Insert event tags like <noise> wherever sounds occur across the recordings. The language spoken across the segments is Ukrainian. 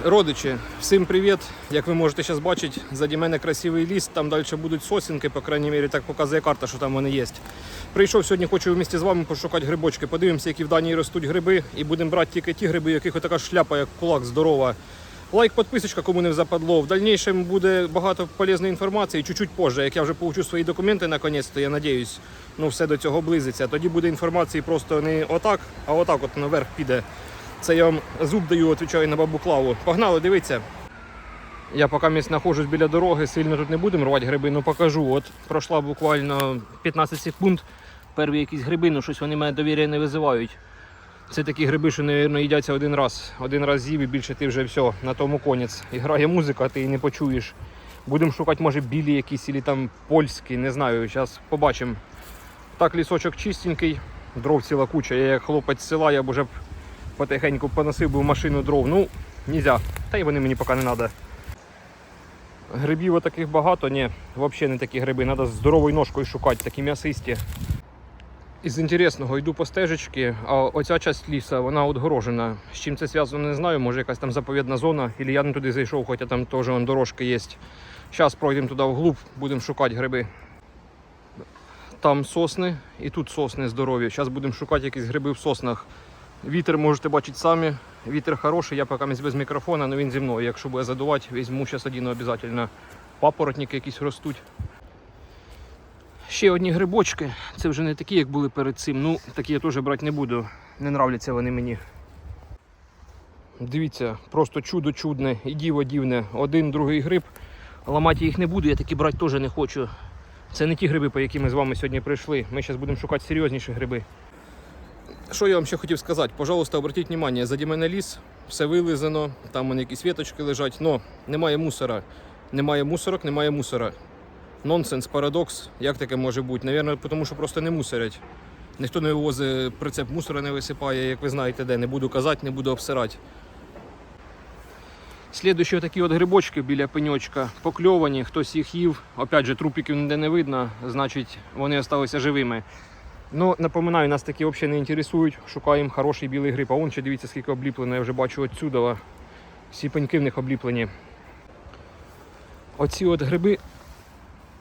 Родичі, всім привіт! Як ви можете зараз бачити, заді мене красивий ліс, там далі будуть сосінки, по крайній мірі, так показує карта, що там вони є. Прийшов сьогодні, хочу вместе з вами пошукати грибочки. Подивимося, які в Данії ростуть гриби, і будемо брати тільки ті гриби, яких така шляпа, як кулак здорова. Лайк, підписочка, кому не западло. В дальнейшем буде багато полезної інформації, чуть-чуть позже, як я вже получу свої документи наконець-то, я надіюсь, ну все до цього близиться. Тоді буде інформації просто не отак, а отак от наверх піде. Це я вам зуб даю, відповідаю на бабу Клаву. Погнали, дивіться. Я поки місць знаходжусь біля дороги, сильно тут не будемо рвати гриби, ну покажу. От пройшла буквально 15 секунд. Перві якісь гриби, ну щось вони мене довір'я не визивають. Це такі гриби, що, мабуть, їдяться один раз. Один раз з'їв і більше ти вже все, на тому конець. І грає музика, ти її не почуєш. Будемо шукати, може, білі якісь, або там польські, не знаю. Зараз побачимо. Так, лісочок чистенький, дров ціла куча. Я як хлопець з села, я б уже потихеньку поносив би в машину дров. Ну, нельзя. Та й вони мені поки не треба. Грибів таких багато, ні, взагалі не такі гриби. Треба здоровою ножкою шукати, такі м'ясисті. Із інтересного йду по стежечці, а оця часть ліса вона отгорожена. З чим це зв'язано, не знаю. Може якась там заповідна зона, або я не туди зайшов, хоча там теж вон, дорожки є. Зараз пройдемо туди вглуб, будемо шукати гриби. Там сосни і тут сосни здорові. Зараз будемо шукати якісь гриби в соснах. Вітер можете бачити самі. Вітер хороший, я поки без мікрофона, але він зі мною. Якщо буде задувати, візьму зараз один обов'язково. Папоротники якісь ростуть. Ще одні грибочки. Це вже не такі, як були перед цим. Ну, такі я теж брати не буду. Не нравляться вони мені. Дивіться, просто чудо чудне і діво дівне. Один, другий гриб. Ламати їх не буду, я такі брати теж не хочу. Це не ті гриби, по які ми з вами сьогодні прийшли. Ми зараз будемо шукати серйозніші гриби. Що я вам ще хотів сказати? Пожалуйста, обратіть увагу, заді мене ліс, все вилизано, там вони якісь віточки лежать, но немає мусора. Немає мусорок, немає мусора. Нонсенс, парадокс. Як таке може бути? Навірно, тому що просто не мусорять. Ніхто не вивозить прицеп мусора, не висипає, як ви знаєте, де. Не буду казати, не буду обсирати. Слідуючі такі от грибочки біля пеньочка покльовані, хтось їх їв. Опять же, трупіків ніде не видно, значить вони залишилися живими. Ну, напоминаю, нас такі взагалі не інтересують. Шукаємо хороший білий гриб. А вон ще дивіться, скільки обліплено, я вже бачу отсюда. Всі пеньки в них обліплені. Оці от гриби.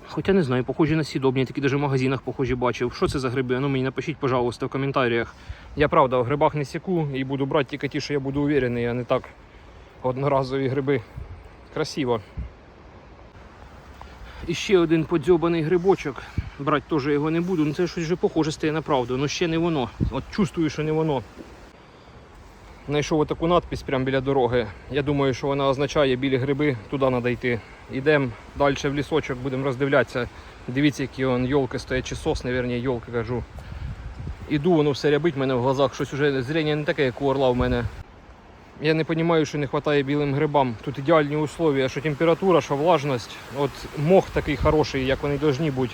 Хоча не знаю, похожі на сідобні, такі навіть в магазинах похожі бачив. Що це за гриби? Ну мені напишіть, пожалуйста, в коментарях. Я правда в грибах не сіку і буду брати тільки ті, що я буду уверений, а не так одноразові гриби. Красиво. І ще один подзьобаний грибочок. Брати теж його не буду. Ну це щось вже похоже стає на правду. Ну ще не воно. От чувствую, що не воно. Знайшов таку надпись прямо біля дороги. Я думаю, що вона означає білі гриби, туди треба йти. Йдемо далі в лісочок, будемо роздивлятися. Дивіться, які он йолки стоять, чи сосни, верні, йолки кажу. Іду, воно все рябить в мене в глазах, щось уже зрення не таке, як у орла в мене. Я не розумію, що не вистачає білим грибам. Тут ідеальні условия, що температура, що влажність. От мох такий хороший, як вони повинні бути.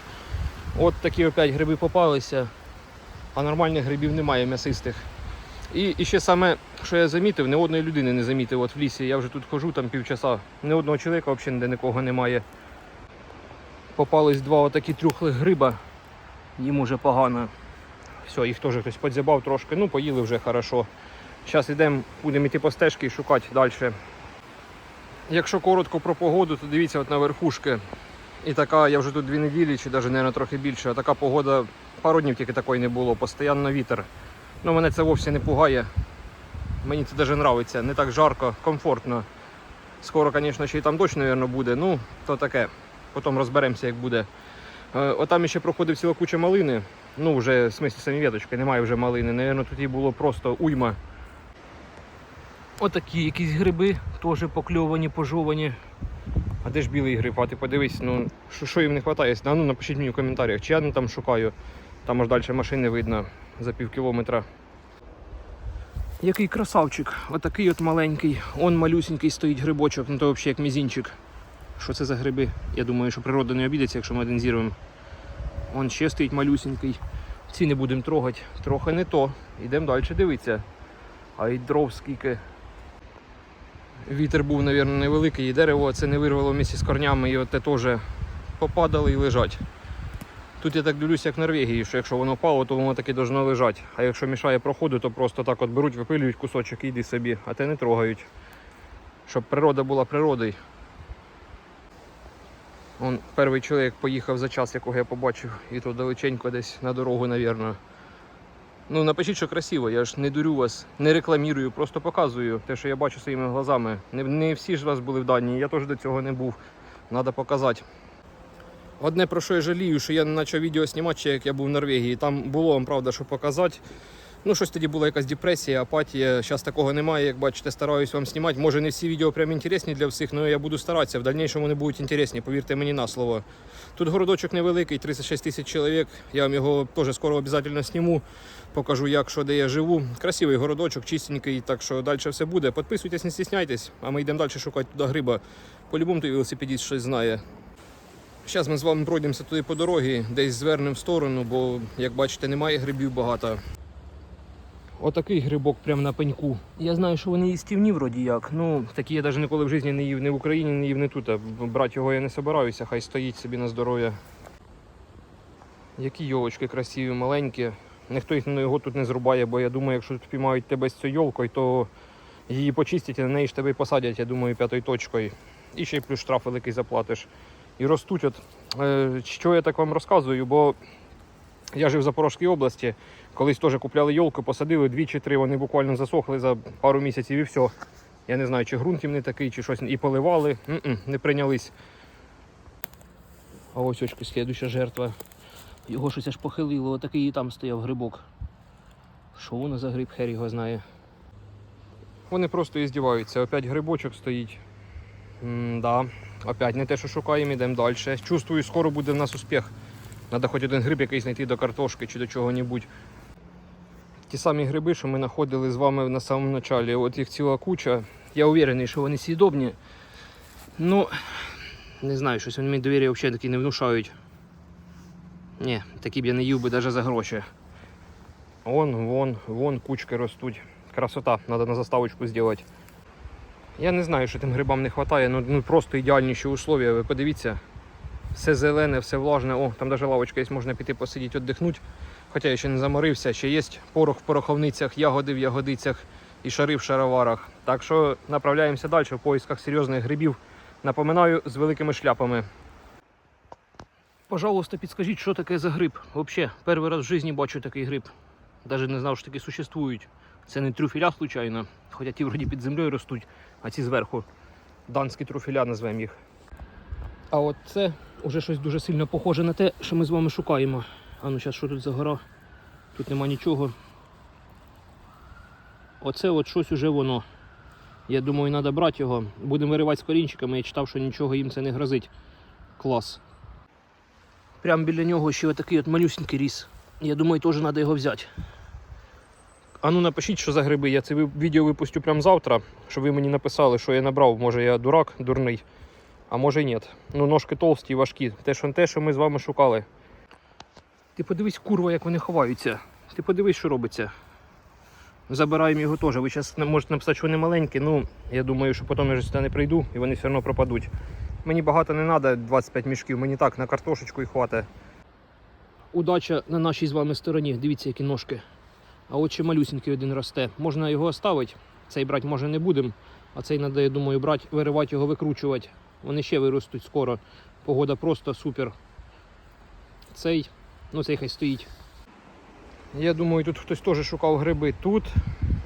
От такі опять гриби попалися, а нормальних грибів немає м'ясистих. І, і ще саме, що я замітив, ні одної людини не замітив от в лісі. Я вже тут хожу там півчаса. Ні одного чоловіка взагалі ніде нікого немає. Попались два отакі трюхлих гриба. Їм уже погано. Все, їх теж хтось подзябав трошки, ну поїли вже хорошо. Зараз йдемо, будемо йти по стежці і шукати далі. Якщо коротко про погоду, то дивіться от на верхушки. І така, я вже тут дві неділі, чи навіть, мабуть, трохи більше. А така погода, пару днів тільки такої не було, постійно вітер. Ну, мене це вовсе не пугає. Мені це навіть подобається. Не так жарко, комфортно. Скоро, звісно, ще й там дощ, мабуть, буде. Ну, то таке. Потім розберемося, як буде. Е, Отам ще проходив ціла куча малини. Ну, вже в смислі самі віточки, немає вже малини. Навірно, тут її було просто уйма. Отакі якісь гриби, теж покльовані, пожовані. А де ж білий гриб? А ти подивись, ну що, що їм не вистачає? Ну напишіть мені в коментарях, чи я не там шукаю. Там аж далі машини видно за пів кілометра. Який красавчик, отакий от маленький. Он малюсенький стоїть грибочок, ну то взагалі як мізінчик. Що це за гриби? Я думаю, що природа не обідеться, якщо ми один зірвемо. Он ще стоїть малюсенький. Ці не будемо трогати. Трохи не то. Йдемо далі дивитися. А й дров скільки. Вітер був, мабуть, невеликий, і дерево це не вирвало місці з корнями, і от те теж попадали і лежать. Тут я так дивлюся, як в Норвегії, що якщо воно впало, то воно таки должно лежати. А якщо мішає проходу, то просто так от беруть, випилюють кусочок і йди собі, а те не трогають. щоб природа була природою. Он перший чоловік поїхав за час, якого я побачив, і то далеченько десь на дорогу, напевно. Ну, напишіть, що красиво, я ж не дурю вас, не рекламірую, просто показую те, що я бачу своїми глазами. Не, не всі ж вас були в Данії, я теж до цього не був. Треба показати. Одне про що я жалію, що я не почав відео знімати, як я був в Норвегії. Там було вам правда, що показати. Ну, щось тоді була якась депресія, апатія. Зараз такого немає. Як бачите, стараюсь вам знімати. Може, не всі відео прям інтересні для всіх, але я буду старатися. В дальнішому вони будуть інтересні, повірте мені на слово. Тут городочок невеликий, 36 тисяч чоловік. Я вам його теж скоро обов'язково зніму. Покажу, як що, де я живу. Красивий городочок, чистенький, так що далі все буде. Підписуйтесь, не стісняйтесь, а ми йдемо далі шукати туди гриба. По-любому той велосипедіст щось знає. Зараз ми з вами пройдемося туди по дорозі, десь звернемо в сторону, бо, як бачите, немає грибів багато. Отакий грибок прямо на пеньку. Я знаю, що вони їстівні вроді як. Ну, такі я навіть ніколи в житті не їв ні в Україні, не їв не тут. Брати його я не собираюся, хай стоїть собі на здоров'я. Які йолочки красиві, маленькі. Ніхто їх на його тут не зрубає, бо я думаю, якщо тут піймають тебе з цією йолкою, то її почистять і на неї ж тебе посадять, я думаю, п'ятою точкою. І ще й плюс штраф великий заплатиш. І ростуть. От, е, що я так вам розказую, бо я жив в Запорізькій області, колись теж купляли йолки, посадили дві чи три, вони буквально засохли за пару місяців і все. Я не знаю, чи ґрунт їм не такий, чи щось і поливали, М-м, не прийнялись. А ось очки, слідуща жертва. Його щось аж похилило, отакий і там стояв грибок. Що воно за гриб, хер його знає. Вони просто і здіваються. Опять грибочок стоїть. М-да. Опять не те, що шукаємо, йдемо далі. Чувствую, скоро буде в нас успіх. Треба хоч один гриб якийсь знайти до картошки чи до чого-небудь. Ті самі гриби, що ми знаходили з вами на самому началі. От їх ціла куча. Я уверений, що вони сідобні. Ну, не знаю, щось вони мені довір'я взагалі такі не внушають. Ні, такі б я не їв би навіть за гроші. Вон, вон, вон кучки ростуть. Красота, треба на заставочку зробити. Я не знаю, що тим грибам не вистачає, ну, ну просто ідеальніші условия. Ви подивіться, все зелене, все влажне. О, там навіть лавочка є, можна піти посидіти, віддихнути. Хоча я ще не заморився, ще є порох в пороховницях, ягоди в ягодицях і шари в шароварах. Так що направляємося далі в поисках серйозних грибів. Напоминаю, з великими шляпами. Пожалуйста, підскажіть, що таке за гриб? Взагалі, перший раз в житті бачу такий гриб. Навіть не знав, що такі существують. Це не трюфеля, случайно, хоча ті вроді під землею ростуть, а ці зверху. Данські трюфеля назвемо їх. А от це вже щось дуже сильно похоже на те, що ми з вами шукаємо. А ну зараз що тут за гора? Тут нема нічого. Оце от щось уже воно. Я думаю, треба брати його. Будемо виривати з корінчиками. Я читав, що нічого їм це не грозить. Клас. Прямо біля нього ще отакий от малюсенький ріс. Я думаю, теж треба його взяти. А ну напишіть, що за гриби. Я це відео випустю прямо завтра, щоб ви мені написали, що я набрав. Може я дурак, дурний, а може й ні. Ну, ножки толсті і важкі. Те, що, те, що ми з вами шукали. Ти подивись, курва, як вони ховаються. Ти подивись, що робиться. Забираємо його теж. Ви зараз можете написати, що вони маленькі. Ну, я думаю, що потім я сюди не прийду і вони все одно пропадуть. Мені багато не треба, 25 мішків, мені так на картошечку і хватить. Удача на нашій з вами стороні. Дивіться, які ножки. А от ще малюсенький один росте. Можна його оставити. Цей брати може не будемо. А цей треба, я думаю, брати, виривати його, викручувати. Вони ще виростуть скоро. Погода просто супер. Цей, ну цей хай стоїть. Я думаю, тут хтось теж шукав гриби тут.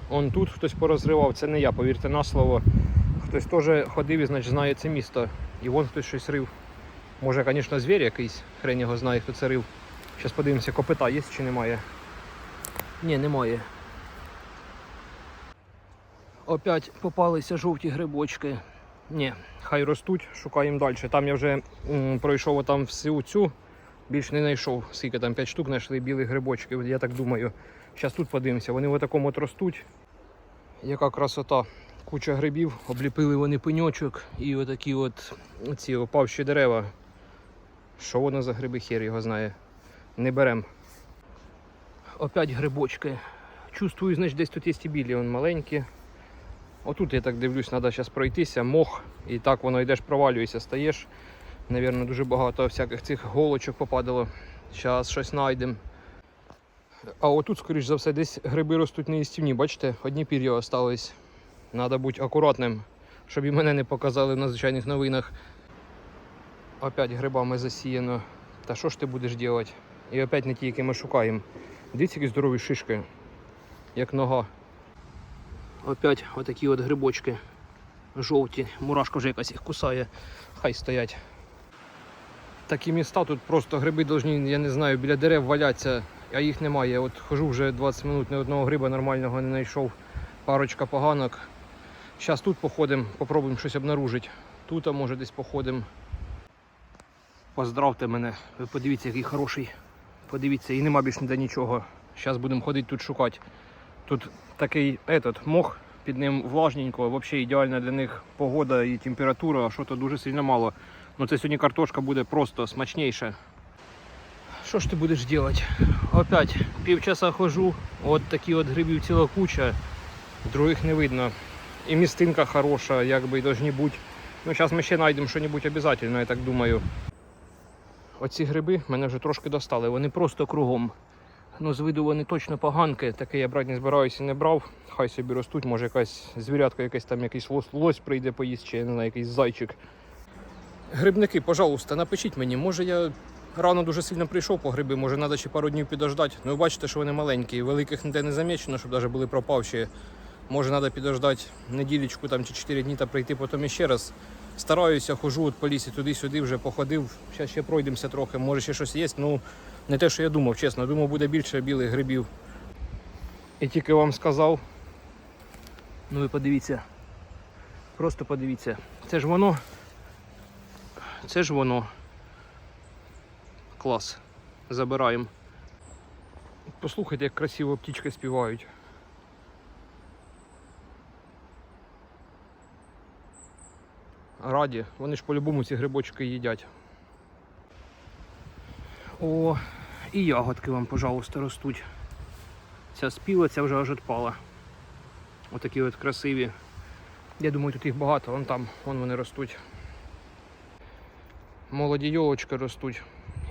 Он тут хтось порозривав. Це не я, повірте на слово. Хтось теж ходив і значить, знає це місто. І вон хтось щось рив. Може, звісно, звір якийсь, хрен його знає, хто це рив. Зараз подивимося, копита є чи немає. Ні, немає. Опять попалися жовті грибочки. Ні, хай ростуть, шукаємо далі. Там я вже м, пройшов там всю цю, більш не знайшов. Скільки там 5 штук знайшли білих грибочків, я так думаю. Зараз тут подивимося, вони в такому от ростуть. Яка красота. Куча грибів, обліпили вони пеньочок і отакі от ці опавші дерева. Що воно за гриби, хер його знає. Не берем. Опять грибочки. Чувствую, значить, десь тут є стібілі, вон маленькі. Отут я так дивлюсь, треба зараз пройтися, мох, і так воно йдеш, провалюєшся, стаєш. Навірно, дуже багато всяких цих голочок попадало. Зараз щось знайдемо. А отут, скоріш за все, десь гриби ростуть не істівні, бачите, одні пір'я остались. Треба бути акуратним, щоб і мене не показали на звичайних новинах. Опять грибами засіяно. Та що ж ти будеш робити? І опять не ті, які ми шукаємо. Дивіться, які здорові шишки, як нога. Опять отакі от грибочки. Жовті. Мурашка вже якась їх кусає. Хай стоять. Такі міста тут просто гриби повинні, я не знаю, біля дерев валяться, а їх немає. От хожу вже 20 минут, ні одного гриба нормального не знайшов. Парочка поганок. Зараз тут походимо, попробуємо щось обнаружити. Тут, а може десь походимо. Поздравте мене. Ви подивіться, який хороший. Подивіться, і нема більш ніде нічого. Зараз будемо ходити тут шукати. Тут такий этот, мох, під ним влажненько, взагалі ідеальна для них погода і температура, що то дуже сильно мало. Ну це сьогодні картошка буде просто смачніша. Що ж ти будеш робити? Опять півчаса хожу, от такі от грибів ціла куча, других не видно. І містинка хороша, як би і должні бути. Ну, зараз ми ще знайдемо щось обов'язково, я так думаю. Оці гриби мене вже трошки достали, вони просто кругом. Ну, з виду вони точно поганки, таке я брати не збираюся не брав. Хай собі ростуть, може якась звірятка, якась там якийсь лось, лось прийде поїсть, чи я не знаю, якийсь зайчик. Грибники, пожалуйста, напишіть мені, може я рано дуже сильно прийшов по гриби, може треба ще пару днів підождати. Ну, ви бачите, що вони маленькі, великих ніде не замічено, щоб навіть були пропавші. Може треба підождати неділечку там, чи 4 дні та прийти потім іще раз. Стараюся, хожу от по лісі туди-сюди, вже походив. Зараз ще пройдемося трохи, може ще щось є. Ну, не те, що я думав, чесно. Думав, буде більше білих грибів. І тільки вам сказав. Ну ви подивіться. Просто подивіться. Це ж воно. Це ж воно. Клас. Забираємо. Послухайте, як красиво птічки співають. Раді, вони ж по-любому ці грибочки їдять. О, і ягодки вам, пожалуйста, ростуть. Ця спіла, ця вже аж відпала. Отакі от красиві. Я думаю, тут їх багато, вон там, вон вони ростуть. Молоді йолочки ростуть.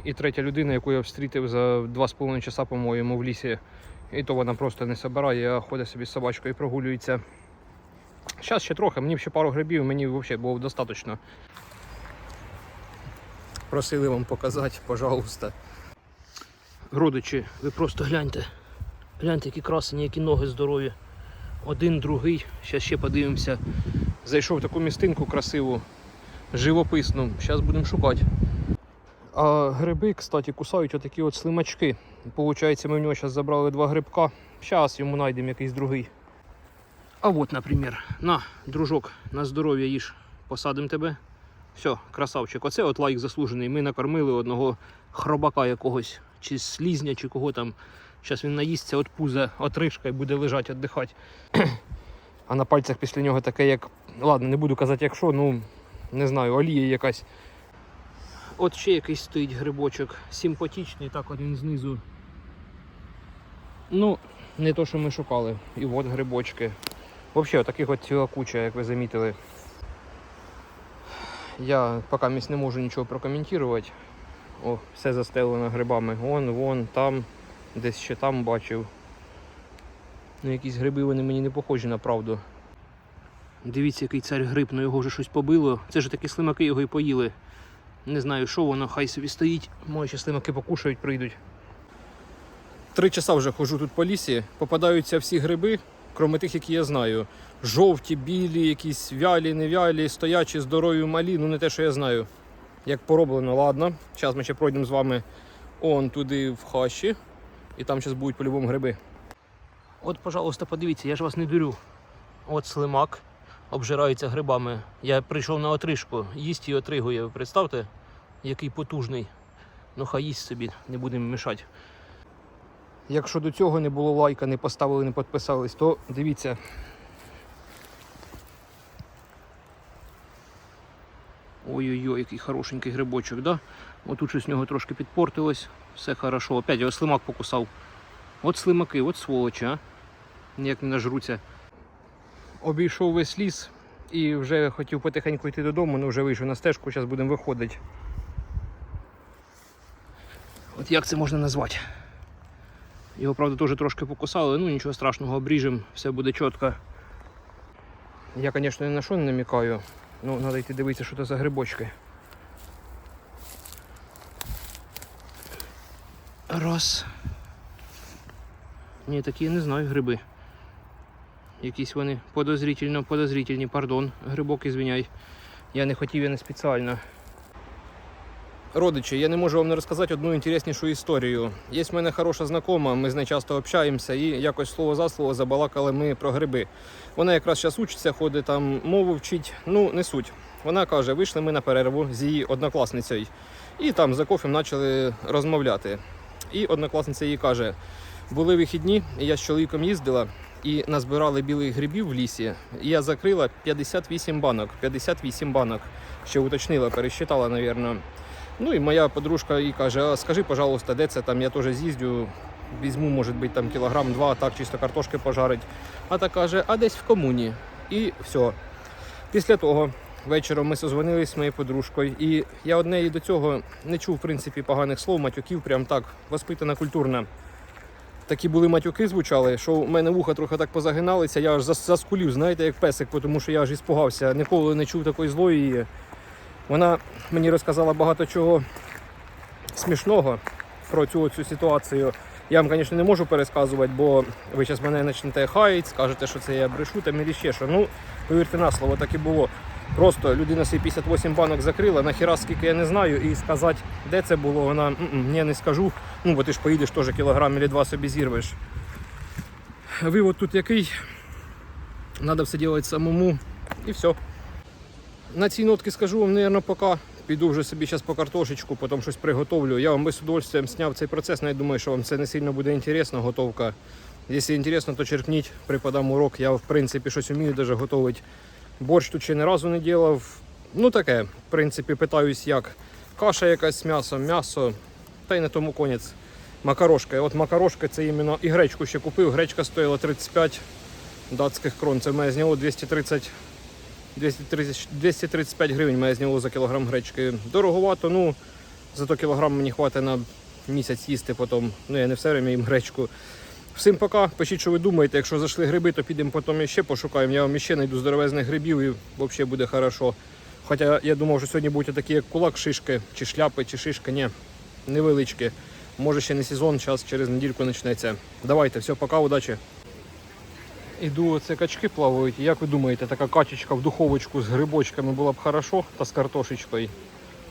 І третя людина, яку я встрітив за 2,5 часа, по-моєму, в лісі. І то вона просто не собирає, а ходить собі з собачкою і прогулюється. Зараз ще трохи, мені ще пару грибів, мені взагалі було достатньо. Просили вам показати, пожалуйста. Родичі, ви просто гляньте. Гляньте, які красені, які ноги здорові. Один, другий. Зараз ще подивимося. Зайшов в таку містинку красиву, живописну. Зараз будемо шукати. А гриби, кстати, кусають отакі от слимачки. Получається, ми в нього зараз забрали два грибка. Зараз йому знайдемо якийсь другий. А от, наприклад, на, дружок, на здоров'я їж. Посадимо тебе. Все, красавчик. Оце от лайк заслужений. Ми накормили одного хробака якогось, чи слізня, чи кого там. Зараз він наїсться от пуза, отришка і буде лежати, віддихати. <clears throat> А на пальцях після нього таке, як. Ладно, не буду казати, як що, ну не знаю, олія якась. От ще якийсь стоїть грибочок. Симпатичний, так от він знизу. Ну, не то, що ми шукали. І от грибочки. Взагалі, таких от ціла куча, як ви замітили. Я поки не можу нічого прокоментувати. О, все застелено грибами. Вон, вон, там, десь ще там бачив. Ну, якісь гриби вони мені не похожі на правду. Дивіться, який цар гриб, ну його вже щось побило. Це ж такі слимаки його і поїли. Не знаю, що воно, хай собі стоїть. Може, ще слимаки покушають, прийдуть. Три часа вже ходжу тут по лісі, попадаються всі гриби, крім тих, які я знаю. Жовті, білі, якісь вялі, невялі, стоячі, здорові, малі, ну не те, що я знаю. Як пороблено, ладно. Зараз ми ще пройдемо з вами он туди в хащі. І там зараз будуть по-любому гриби. От, пожалуйста, подивіться, я ж вас не дурю. От слимак обжирається грибами. Я прийшов на отрижку, їсть і отригує. Ви представте, який потужний. Ну хай їсть собі, не будемо мішати. Якщо до цього не було лайка, не поставили, не підписались, то дивіться. Ой-ой-ой, який хорошенький грибочок, да? Отут щось з нього трошки підпортилось, все хорошо. Опять його слимак покусав. От слимаки, от сволочі, а? Ніяк не нажруться. Обійшов весь ліс і вже хотів потихеньку йти додому, але вже вийшов на стежку, зараз будемо виходити. От як це можна назвати? Його, правда, теж трошки покусали, ну нічого страшного, обріжемо, все буде чітко. Я, звісно, ні на що не намікаю. Ну, треба йти дивитися, що це за грибочки. Раз. Ні, такі я не знаю гриби. Якісь вони подозрительно, подозрительні, пардон, грибок, ізвиняй. Я не хотів, я не спеціально. Родичі, я не можу вам не розказати одну інтереснішу історію. Є в мене хороша знакома, ми з нею часто общаємося і якось слово за слово забалакали ми про гриби. Вона якраз зараз учиться, ходить там мову вчить, ну не суть. Вона каже, вийшли ми на перерву з її однокласницею. І там за кофем почали розмовляти. І однокласниця їй каже: були вихідні, я з чоловіком їздила і назбирали білих грибів в лісі. І я закрила 58 банок. 58 банок. Ще уточнила, пересчитала, мабуть. Ну і моя подружка їй каже: скажи, пожалуйста, де це там, я теж з'їздю, візьму, може бути, там кілограм два, так чисто картошки пожарить. А та каже, а десь в комуні. І все. Після того вечором ми созвонились з моєю подружкою, і я од неї до цього не чув, в принципі, поганих слов, матюків, прям так, воспитана, культурна. Такі були матюки звучали, що в мене вуха трохи так позагиналися, я аж заскулів, знаєте, як песик, тому що я аж іспугався, ніколи не чув такої злої. Вона мені розказала багато чого смішного про цю, цю ситуацію. Я вам, звісно, не можу пересказувати, бо ви зараз мене почнете хаїть, скажете, що це я брешу там і ще що. Ну, повірте на слово, так і було. Просто людина свій 58 банок закрила, нахіра скільки я не знаю, і сказати, де це було, вона «М-м, ні, не скажу. Ну, бо ти ж поїдеш теж кілограм або два собі зірвеш. Вивод тут який. Треба все робити самому і все. На цій нотки скажу вам, мабуть, поки. Піду вже собі зараз по картошечку, потім щось приготовлю. Я вам без удовольствием зняв цей процес, я думаю, що вам це не сильно буде інтересно, готовка. Якщо інтересно, то черкніть, преподам урок. Я в принципі щось вмію даже готувати. Борщ тут ще ні разу не робив. Ну таке, в принципі, питаюсь як. Каша якась з м'ясом, м'ясо, та й на тому конець. Макарошка. От макарошка це іменно і гречку ще купив. Гречка стоїла 35 датських крон. Це в мене зняло 230 230, 235 гривень мене зняло за кілограм гречки. Дороговато, ну зато кілограм мені хватить на місяць їсти потім. Ну я не все время їм гречку. Всім пока. Пишіть, що ви думаєте. Якщо зайшли гриби, то підемо потім ще пошукаємо. Я вам ще знайду здоровезних грибів і взагалі буде хорошо. Хоча я думав, що сьогодні будуть такі, як кулак, шишки, чи шляпи, чи шишки. Ні, невеличкі. Може ще не сезон, час через недільку почнеться. Давайте, все, пока, удачі. Іду, оце качки плавають. Як ви думаєте, така качечка в духовочку з грибочками була б хорошо та з картошечкою?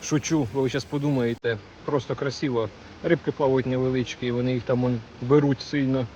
Шучу, ви зараз подумаєте, просто красиво. Рибки плавають невеличкі, вони їх там беруть сильно.